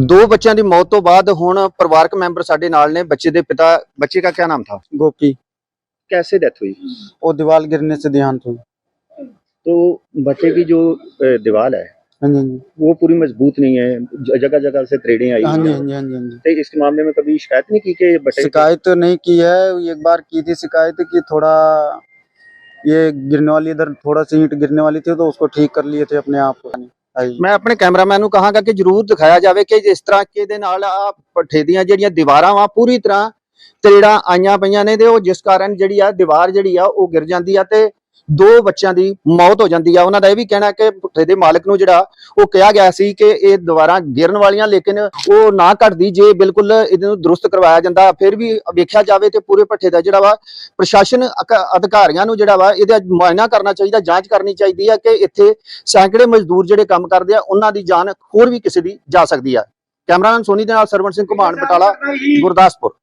ਦੋ ਬੱਚਿਆਂ ਦੀ ਮੌਤ ਤੋਂ ਬਾਅਦ ਹੁਣ ਪਰਿਵਾਰਕ ਮੈਂਬਰ ਸਾਡੇ ਨਾਲ ਨੇ ਬੱਚੇ ਦੇ ਪਿਤਾ ਬੱਚੇ ਦਾ ਕੀ ਨਾਮ था गोपी कैसे डेथ हुई वो दीवार गिरने से देहांत हुई तो बच्चे की जो अ, दीवार है हाँ जी हाँ जी वो पूरी मजबूत नहीं है जगह जगह से थ्रेडें आई हाँ हुई जी हैं। हाँ जी हाँ जी हाँ जी तो इसके मामले में कभी शिकायत नहीं की कि बच्चे शिकायत तो नहीं की है एक बार की थी शिकायत कि थोड़ा ये गिरने वाली इधर थोड़ा सी ईंट गिरने वाली थी तो उसको ठीक कर लिए थे अपने आप आई ਮੈਂ ਆਪਣੇ ਕੈਮਰਾਮੈਨ ਨੂੰ ਕਹਾਂਗਾ ਕਿ ਜਰੂਰ ਦਿਖਾਇਆ ਜਾਵੇ ਕਿ ਜਿਸ ਤਰ੍ਹਾਂ ਕਿ ਇਹਦੇ ਨਾਲ ਆ ਪੱਠੇ ਦੀਆਂ ਜਿਹੜੀਆਂ ਦੀਵਾਰਾਂ ਵਾ, ਪੂਰੀ ਤਰ੍ਹਾਂ ਤਰੇੜਾਂ ਆਈਆਂ ਪਈਆਂ ਨੇ ਤੇ ਉਹ ਜਿਸ ਕਾਰਨ ਜਿਹੜੀ ਆ ਦੀਵਾਰ ਜਿਹੜੀ ਆ ਉਹ ਗਿਰ ਜਾਂਦੀ ਆ ਤੇ ਦੋ ਬੱਚਿਆਂ ਦੀ ਮੌਤ ਹੋ ਜਾਂਦੀ ਆ। ਉਹਨਾਂ ਦਾ ਇਹ ਵੀ ਕਹਿਣਾ ਕਿ ਭੁੱਠੇ ਦੇ ਮਾਲਕ ਨੂੰ ਜਿਹੜਾ ਉਹ ਕਿਹਾ ਗਿਆ ਸੀ ਕਿ ਇਹ ਦੀਵਾਰਾਂ ਗਿਰਨ ਵਾਲੀਆਂ, ਲੇਕਿਨ ਉਹ ਨਾ ਘਟਦੀ। ਜੇ ਬਿਲਕੁਲ ਇਹਨੂੰ ਦਰੁਸਤ ਕਰਵਾਇਆ ਜਾਂਦਾ, ਫਿਰ ਵੀ ਵੇਖਿਆ ਜਾਵੇ ਤੇ ਪੂਰੇ ਭੱਠੇ ਦਾ ਜਿਹੜਾ ਵਾ, ਪ੍ਰਸ਼ਾਸਨ ਅਕ- ਅਧਿਕਾਰੀਆਂ ਨੂੰ ਜਿਹੜਾ ਵਾ, ਇਹਦਾ ਮੁਆਇਨਾ ਕਰਨਾ ਚਾਹੀਦਾ, ਜਾਂਚ ਕਰਨੀ ਚਾਹੀਦੀ ਆ ਕਿ ਇੱਥੇ ਸੈਂਕੜੇ ਮਜ਼ਦੂਰ ਜਿਹੜੇ ਕੰਮ ਕਰਦੇ ਆ, ਉਹਨਾਂ ਦੀ ਜਾਨ ਹੋਰ ਵੀ ਕਿਸੇ ਦੀ ਜਾ ਸਕਦੀ ਆ। ਕੈਮਰਾਮੈਨ ਸੋਨੀ ਦੇ ਨਾਲ ਸਰਵਣ ਸਿੰਘ ਘੁਮਾਣ, ਬਟਾਲਾ, ਗੁਰਦਾਸਪੁਰ।